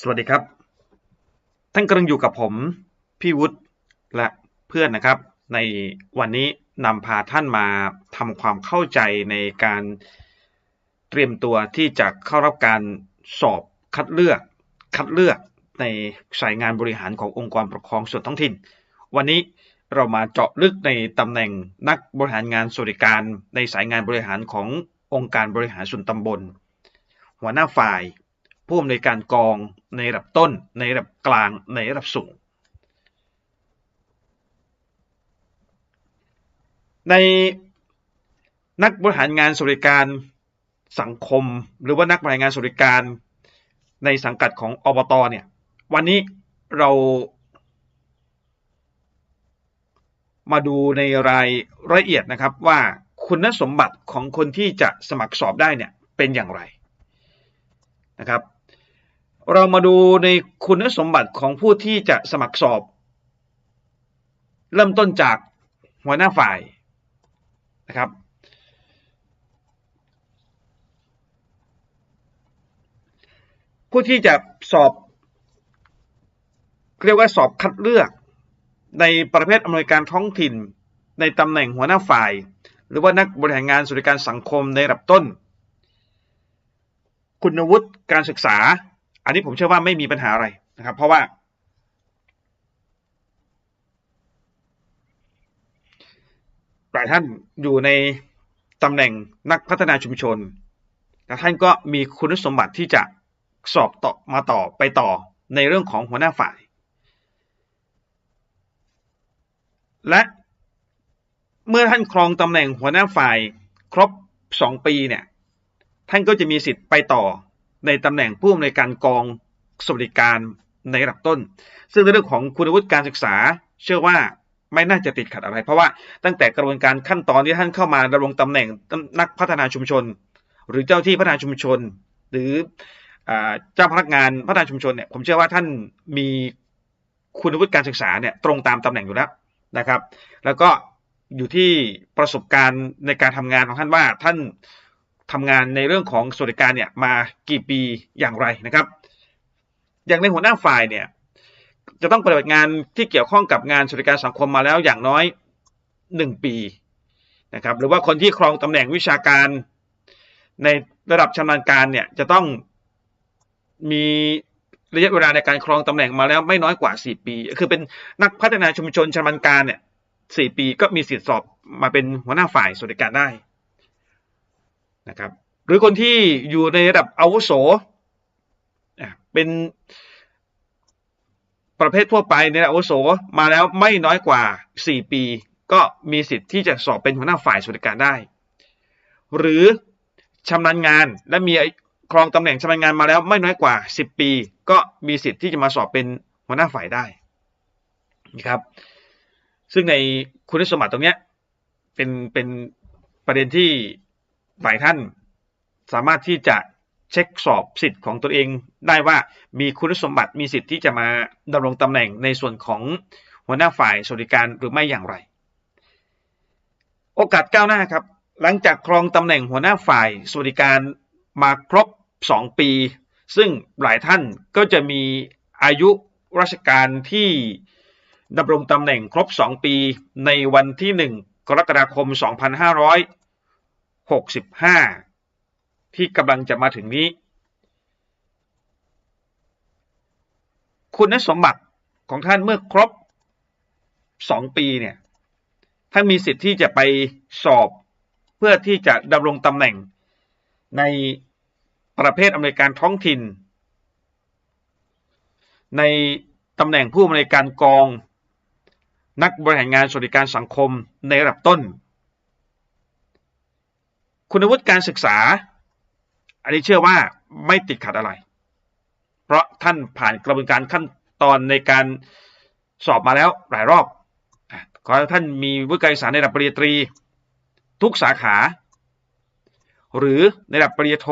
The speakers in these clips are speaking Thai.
สวัสดีครับ ท่านกำลังอยู่กับผม พี่วุฒิและเพื่อนนะครับ ในวันนี้นำพาท่านมาทำความเข้าใจในการเตรียมตัวที่จะเข้ารับการสอบคัดเลือก คัดเลือกในสายงานบริหารขององค์กรปกครองส่วนท้องถิ่น วันนี้เรามาเจาะลึกในตำแหน่งนักบริหารงานสวัสดิการ ในสายงานบริหารขององค์การบริหารส่วนตำบล หัวหน้าฝ่าย ผู้อำนวยการกองในระดับต้น ในระดับกลาง ในระดับสูง ในนักบริหารงานสวัสดิการสังคม หรือว่านักบริหารงานสวัสดิการในสังกัดของอบตเนี่ยวันนี้เรามาดูในรายละเอียดนะครับว่าคุณสมบัติของคนที่จะสมัครสอบได้เนี่ยเป็นอย่างไรนะครับ เรามาดูในคุณสมบัติของผู้ที่จะสมัครสอบ เริ่มต้นจากหัวหน้าฝ่ายนะครับ ผู้ที่จะสอบ เรียกว่าสอบคัดเลือกในประเภทอำนวยการท้องถิ่น ในตำแหน่งหัวหน้าฝ่าย หรือว่านักบริหารงานสวัสดิการสังคมในระดับต้น คุณวุฒิการศึกษา อันนี้ผมเชื่อว่าไม่มีปัญหาอะไรนะครับ เพราะว่า หลายท่านอยู่ในตำแหน่งนักพัฒนาชุมชนและท่านก็มีคุณสมบัติที่จะสอบต่อมาต่อไปต่อในเรื่องของหัวหน้าฝ่าย และเมื่อท่านครองตำแหน่งหัวหน้าฝ่ายครบ 2 ปีเนี่ย ท่านก็จะมีสิทธิ์ไปต่อ ในตำแหน่งผู้อำนวยการกองสวัสดิการในระดับต้น ซึ่งในเรื่องของคุณวุฒิการศึกษา เชื่อว่าไม่น่าจะติดขัดอะไร เพราะว่าตั้งแต่กระบวนการขั้นตอนที่ท่านเข้ามาดำรงตำแหน่งนักพัฒนาชุมชน หรือเจ้าที่พัฒนาชุมชน หรือเจ้าพนักงานพัฒนาชุมชนเนี่ยผมเชื่อว่าท่านมีคุณวุฒิการศึกษาเนี่ยตรงตามตำแหน่งอยู่แล้วนะครับ แล้วก็อยู่ที่ประสบการณ์ในการทำงานของท่านว่าท่าน ทำงานในเรื่องของสวัสดิการเนี่ยมากี่ปีอย่างไรนะครับ อย่างในหัวหน้าฝ่ายเนี่ยจะต้องปฏิบัติงานที่เกี่ยวข้องกับงานสวัสดิการสังคมมาแล้วอย่างน้อย 1 ปีนะครับหรือว่าคนที่ครองตำแหน่งวิชาการในระดับชำนาญการเนี่ยจะต้องมีระยะเวลาในการครองตำแหน่งมาแล้วไม่น้อยกว่า 4 ปี คือเป็นนักพัฒนาชุมชนชำนาญการเนี่ยสี่ปีก็มีสิทธิสอบมาเป็นหัวหน้าฝ่ายสวัสดิการได้ นะครับหรือคนที่อยู่ในระดับอาวุโสเป็นประเภททั่วไปในระดับอาวุโสมาแล้วไม่น้อยกว่า 4 ปี ก็มีสิทธิ์ที่จะสอบเป็นหัวหน้าฝ่ายสวัสดิการได้ หรือชำนาญงานและมีครองตำแหน่งชำนาญงานมาแล้วไม่น้อยกว่า 10 ปี ก็มีสิทธิ์ที่จะมาสอบเป็นหัวหน้าฝ่ายได้นะครับ ซึ่งในคุณสมบัติตรงนี้เป็นเป็นประเด็นที่ ฝ่ายท่านสามารถที่จะเช็คสอบสิทธิ์ของตัวเองได้ว่ามีคุณสมบัติมีสิทธิ์ที่จะมาดำรงตำแหน่งในส่วนของหัวหน้าฝ่ายสวัสดิการหรือไม่อย่างไร โอกาสก้าวหน้าครับ หลังจากครองตำแหน่งหัวหน้าฝ่ายสวัสดิการมาครบ 2 ปี ซึ่งหลายท่านก็จะมีอายุราชการที่ดำรงตำแหน่งครบ 2 ปีในวันที่ 1 กรกฎาคม 2565 ที่กำลังจะมาถึงนี้ คุณสมบัติของท่านเมื่อครบ 2 ปีเนี่ยท่านมีสิทธิ์ที่จะไปสอบเพื่อที่จะดำรงตำแหน่งในประเภทอำนวยการท้องถิ่น ในตำแหน่งผู้อำนวยการกอง นักบริหารงานสวัสดิการสังคมในระดับต้น คุณวุฒิการศึกษา อันนี้เชื่อว่าไม่ติดขัดอะไร เพราะท่านผ่านกระบวนการขั้นตอนในการสอบมาแล้วหลายรอบขอท่านมีวุฒิการศึกษาในระดับปริญญาตรี ทุกสาขา หรือในระดับปริญญาโท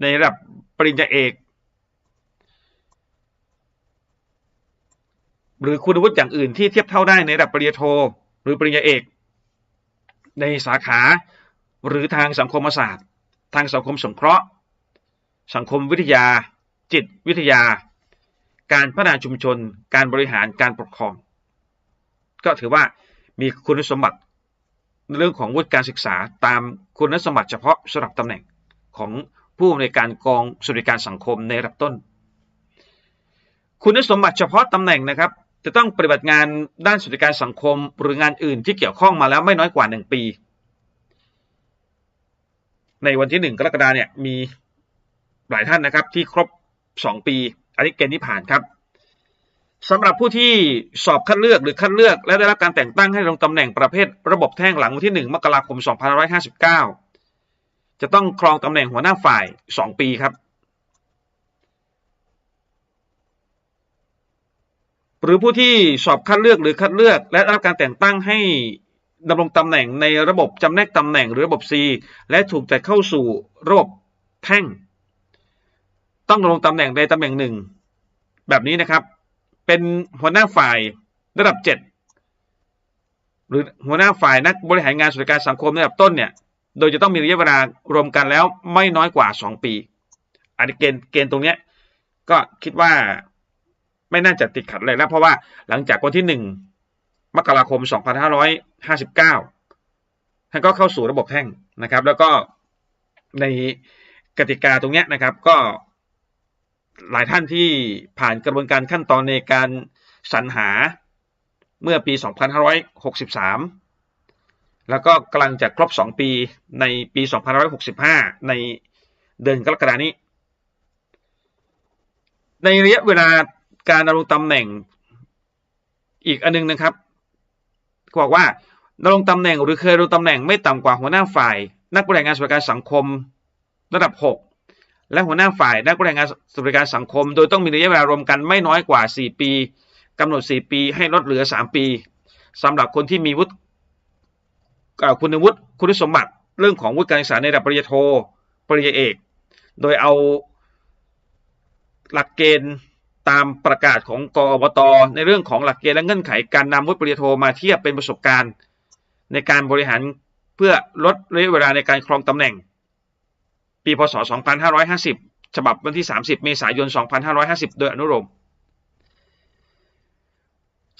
ในระดับปริญญาเอก หรือคุณวุฒิอย่างอื่นที่เทียบเท่าได้ในระดับปริญญาโท หรือปริญญาเอก ในสาขา หรือทางสังคมศาสตร์ ทางสังคมสงเคราะห์ สังคมวิทยา จิตวิทยา การพัฒนาชุมชน การบริหารการปกครอง ก็ถือว่ามีคุณสมบัติเรื่องของวุฒิการศึกษาตามคุณสมบัติเฉพาะสำหรับตำแหน่งของผู้อำนวยการกองสวัสดิการสังคมในระดับต้น คุณสมบัติเฉพาะตำแหน่งนะครับ จะต้องปฏิบัติงานด้านสวัสดิการสังคม หรืองานอื่นที่เกี่ยวข้องมาแล้วไม่น้อยกว่า 1 ปี ในวันที่ 1 กรกฎาเนี่ยมีหลายท่านนะครับที่ครบ 2 ปี อันนี้เกณฑ์ที่ผ่านครับสำหรับผู้ที่สอบคัดเลือกหรือคัดเลือก และได้รับการแต่งตั้งให้ลงตำแหน่งประเภท ระบบแท่งหลังวันที่ 1 มกราคม 2559 จะต้องครองตำแหน่งหัวหน้าฝ่าย 2 ปีครับ หรือผู้ที่สอบคัดเลือกหรือคัดเลือก และได้รับการแต่งตั้งให้ ดำรงตำแหน่งในระบบจำแนกตำแหน่งหรือระบบ C และถูกจัดเข้าสู่ระบบแท่ง ต้องดำรงตำแหน่งใดตำแหน่งหนึ่ง แบบนี้นะครับ เป็นหัวหน้าฝ่ายระดับเจ็ดหรือหัวหน้าฝ่ายนักบริหารงานสวัสดิการสังคมระดับต้นเนี่ย โดยจะต้องมีระยะเวลารวมกันแล้วไม่น้อยกว่า 2 ปี อันนี้เกณฑ์เกณฑ์ตรงนี้ก็คิดว่าไม่น่าจะติดขัดเลยแล้ว เพราะว่าหลังจากวันที่1 มกราคม 2559 ท่านก็เข้าสู่ระบบแท่งนะครับ แล้วก็ในกติกาตรงนี้นะครับ ก็หลายท่านที่ผ่านกระบวนการขั้นตอนในการสรรหาเมื่อปี 2563 แล้วก็กำลังจะครบ 2 ปีในปี 2565 ในเดือนกรกฎานี้ ในระยะเวลาการดำรงตำแหน่งอีกอันนึงนะครับ บอกว่าดำรงตำแหน่งหรือเคยดำรงตำแหน่งไม่ต่ำกว่าหัวหน้าฝ่าย นักบริหารงานสวัสดิการสังคมระดับ 6 และหัวหน้าฝ่ายนักบริหารงานสวัสดิการสังคม โดยต้องมีระยะเวลารวมกันไม่น้อยกว่า 4 ปีกำหนด 4 ปีให้ลดเหลือ 3 ปีสำหรับคนที่มีวุฒิคุณวุฒิคุณสมบัติเรื่องของวุฒิการศึกษาในระดับปริญญาโท ปริญญาเอก โดยเอาหลักเกณฑ์ ตามประกาศของกอบต ในเรื่องของหลักเกณฑ์และเงื่อนไขการนำวุฒิปริญญาโทมาเทียบเป็นประสบการณ์ ในการบริหารเพื่อลดระยะเวลาในการครองตำแหน่ง ปีพศ 2550 ฉบับวันที่ 30 เมษายน 2550 โดยอนุโลม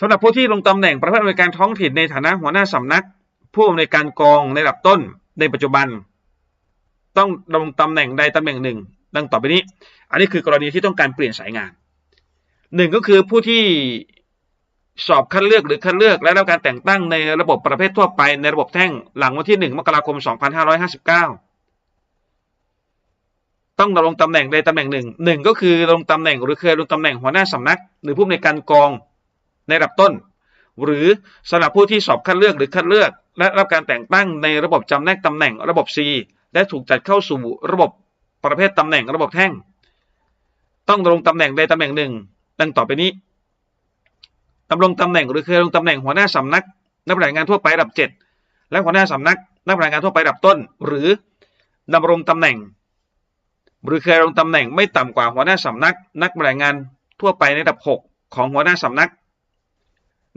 สำหรับผู้ที่ลงตำแหน่งประเภทบริการท้องถิ่นในฐานะหัวหน้าสำนัก ผู้อำนวยการกองในระดับต้นในปัจจุบัน ต้องลงตำแหน่งใดตำแหน่งหนึ่ง ดังต่อไปนี้ อันนี้คือกรณีที่ต้องการเปลี่ยนสายงาน หนึ่งก็คือผู้ที่สอบคัดเลือกหรือคัดเลือกและรับการแต่งตั้งในระบบประเภททั่วไปในระบบแท่งหลังวันที่ 1 มกราคม 2559 ต้องดำรงตำแหน่งใดตำแหน่งหนึ่งหนึ่งก็คือดำรงตำแหน่งหรือเคยดำรงตำแหน่งหัวหน้าสำนัก หรือผู้ในการกองในระดับต้น หรือสำหรับผู้ที่สอบคัดเลือกหรือคัดเลือก และรับการแต่งตั้งในระบบจำแนกตำแหน่งระบบ C และถูกจัดเข้าสู่ระบบประเภทตำแหน่งระบบแท่ง ต้องดำรงตำแหน่งใดตำแหน่งหนึ่ง ดังต่อไปนี้ดำรงตำแหน่งหรือเคยดำรงตำแหน่งหัวหน้าสำนัก นักบริหารงานทั่วไประดับ 7 และหัวหน้าสำนัก นักบริหารงานทั่วไประดับต้น หรือดำรงตำแหน่ง หรือเคยลงตำแหน่งไม่ต่ำกว่าหัวหน้าสำนัก นักบริหารงานทั่วไปในระดับ 6 ของหัวหน้าสำนัก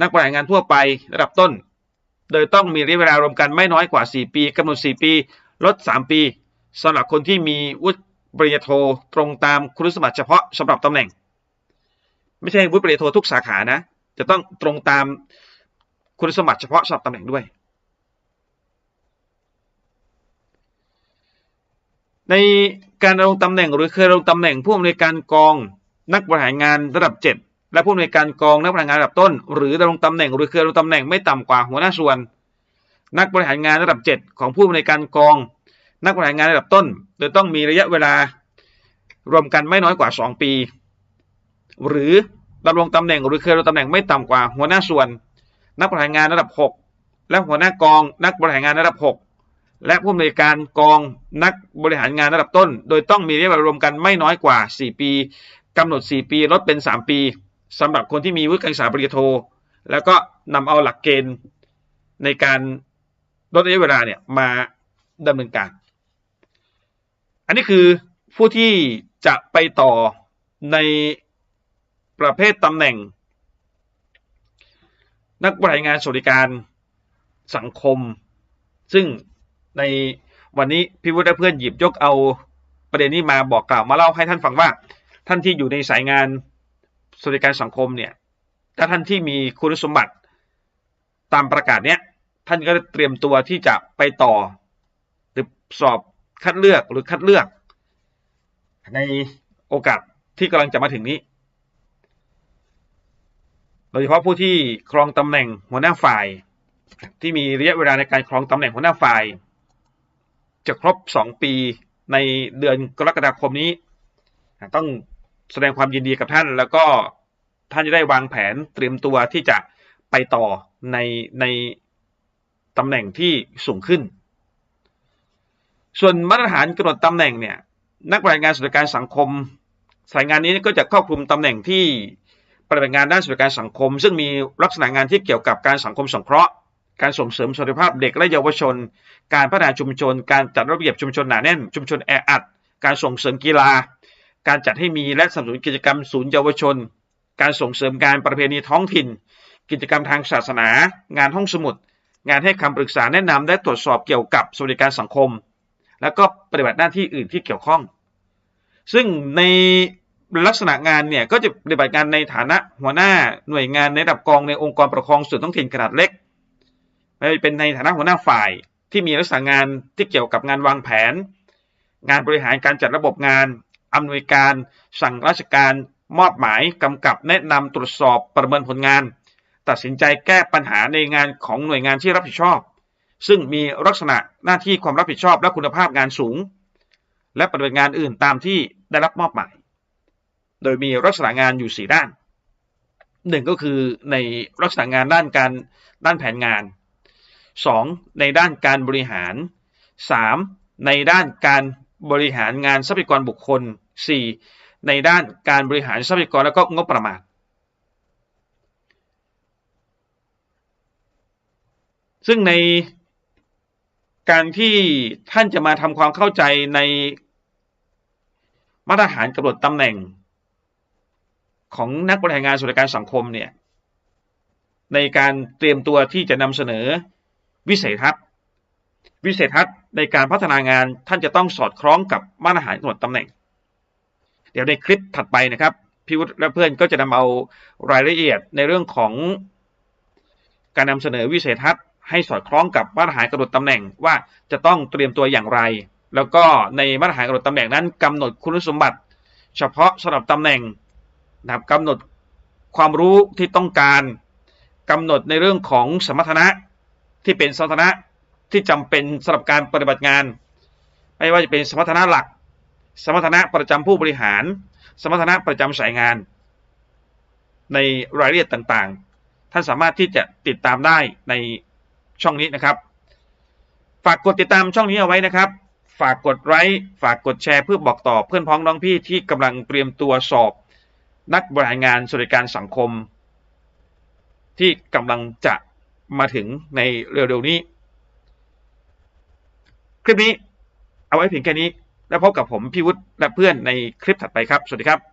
นักบริหารงานทั่วไประดับต้น โดยต้องมีระยะเวลารวมกันไม่น้อยกว่า 4 ปีกำหนด 4 ปี ลด 3 ปีสำหรับคนที่มีวุฒิปริญญาโทตรงตามคุณสมบัติเฉพาะสำหรับตำแหน่ง ไม่ใช่วุฒิปริญญาโททุกสาขานะ จะต้องตรงตามคุณสมบัติเฉพาะสำหรับตำแหน่งด้วย ในการดำรงตำแหน่งหรือเคยดำรงตำแหน่งผู้อำนวยการกองนักบริหารงานระดับ 7 และผู้อำนวยการกองนักบริหารงานระดับต้น หรือดำรงตำแหน่งหรือเคยดำรงตำแหน่งไม่ต่ำกว่าหัวหน้าส่วน นักบริหารงานระดับ 7 ของผู้อำนวยการกอง นักบริหารงานระดับต้น โดยต้องมีระยะเวลารวมกันไม่น้อยกว่า 2 ปี หรือดำรงตำแหน่งหรือเคยดำรงตำแหน่งไม่ต่ำกว่า หัวหน้าส่วน นักบริหารงานระดับ 6 และหัวหน้ากองนักบริหารงานระดับ 6 และผู้อำนวยการกองนักบริหารงานระดับต้น โดยต้องมีระยะเวลารวมกันไม่น้อยกว่า 4 ปีกำหนด 4 ปีลดเป็น 3 ปีสำหรับคนที่มีวุฒิการศึกษาปริญญาโท แล้วก็นำเอาหลักเกณฑ์ในการลดระยะเวลาเนี่ยมาดำเนินการ อันนี้คือผู้ที่จะไปต่อใน ประเภทตำแหน่ง นักบริหารงานสวัสดิการสังคม ซึ่งในวันนี้พี่วุฒิเพื่อนหยิบยกเอาประเด็นนี้มาบอกกล่าวมาเล่าให้ท่านฟังว่า ท่านที่อยู่ในสายงานสวัสดิการสังคมเนี่ยถ้าท่านที่มีคุณสมบัติตามประกาศเนี้ยท่านก็เตรียมตัวที่จะไปต่อ หรือสอบคัดเลือกหรือคัดเลือก ในโอกาสที่กำลังจะมาถึงนี้ โดยเฉพาะผู้ที่ครองตำแหน่งหัวหน้าฝ่าย ที่มีระยะเวลาในการครองตำแหน่งหัวหน้าฝ่าย จะครบ 2 ปีในเดือนกรกฎาคมนี้ ต้องแสดงความยินดีกับท่าน แล้วก็ท่านจะได้วางแผนเตรียมตัวที่จะไปต่อในในตำแหน่งที่สูงขึ้น ส่วนมาตรฐานกำหนดตำแหน่งเนี่ยนักบริการสวัสดิการสังคม สายงานนี้ก็จะครอบคลุมตำแหน่งที่ ปฏิบัติงานด้านสวัสดิการสังคม ซึ่งมีลักษณะงานที่เกี่ยวกับการสังคมสงเคราะห์ การส่งเสริมสวัสดิภาพเด็กและเยาวชน การพัฒนาชุมชน การจัดระเบียบชุมชนหนาแน่น ชุมชนแออัด การส่งเสริมกีฬา การจัดให้มีและสนับสนุนกิจกรรมศูนย์เยาวชน การส่งเสริมการประเพณีท้องถิ่น กิจกรรมทางศาสนา งานห้องสมุด งานให้คำปรึกษาแนะนำและตรวจสอบเกี่ยวกับสวัสดิการสังคม แล้วก็ปฏิบัติหน้าที่อื่นที่เกี่ยวข้อง ซึ่งใน ลักษณะงานเนี่ยก็จะปฏิบัติงานในฐานะหัวหน้าหน่วยงานในระดับกองในองค์กรปกครองส่วนท้องถิ่นขนาดเล็กไม่เป็นในฐานะหัวหน้าฝ่ายที่มีลักษณะงานที่เกี่ยวกับงานวางแผน งานบริหารการจัดระบบงานอำนวยการสั่งราชการมอบหมายกำกับแนะนำตรวจสอบประเมินผลงาน ตัดสินใจแก้ปัญหาในงานของหน่วยงานที่รับผิดชอบ ซึ่งมีลักษณะหน้าที่ความรับผิดชอบและคุณภาพงานสูง และปฏิบัติงานอื่นตามที่ได้รับมอบหมาย โดยมีลักษณะงานอยู่ 4 ด้านหนึ่งก็คือในลักษณะงานด้านการด้านแผนงาน 2. ในด้านการบริหาร 3. ในด้านการบริหารงานทรัพยากรบุคคล 4. ในด้านการบริหารทรัพยากรและก็งบประมาณซึ่งในการที่ท่านจะมาทำความเข้าใจในมาตรฐานกำหนดตำแหน่ง ของนักบริหารงานส่วนการสังคมเนี่ยในการเตรียมตัวที่จะนำเสนอวิสัยทัศน์วิสัยทัศน์ในการพัฒนางานท่านจะต้องสอดคล้องกับมาตรฐานกำหนดตำแหน่ง เดี๋ยวในคลิปถัดไปนะครับพี่วุฒิและเพื่อนก็จะนำเอารายละเอียดในเรื่องของการนำเสนอวิสัยทัศน์ให้สอดคล้องกับมาตรฐานกำหนดตำแหน่งว่าจะต้องเตรียมตัวอย่างไร แล้วก็ในมาตรฐานกำหนดตำแหน่งนั้นกำหนดคุณสมบัติ เฉพาะสำหรับตำแหน่ง นะครับกำหนดความรู้ที่ต้องการกำหนดในเรื่องของสมรรถนะที่เป็นสมรรถนะที่จำเป็นสำหรับการปฏิบัติงาน ไม่ว่าจะเป็นสมรรถนะหลัก สมรรถนะประจำผู้บริหาร สมรรถนะประจำสายงาน ในรายละเอียดต่างๆ ท่านสามารถที่จะติดตามได้ในช่องนี้นะครับ ฝากกดติดตามช่องนี้เอาไว้นะครับ ฝากกดไลค์ฝากกดแชร์เพื่อบอกต่อเพื่อนพ้องน้องพี่ที่กำลังเตรียมตัวสอบ นักบริหารงานสวัสดิการสังคม ที่กำลังจะมาถึงในเร็วๆนี้ คลิปนี้เอาไว้เพียงแค่นี้ แล้วพบกับผมพี่วุฒิและเพื่อนในคลิปถัดไปครับ สวัสดีครับ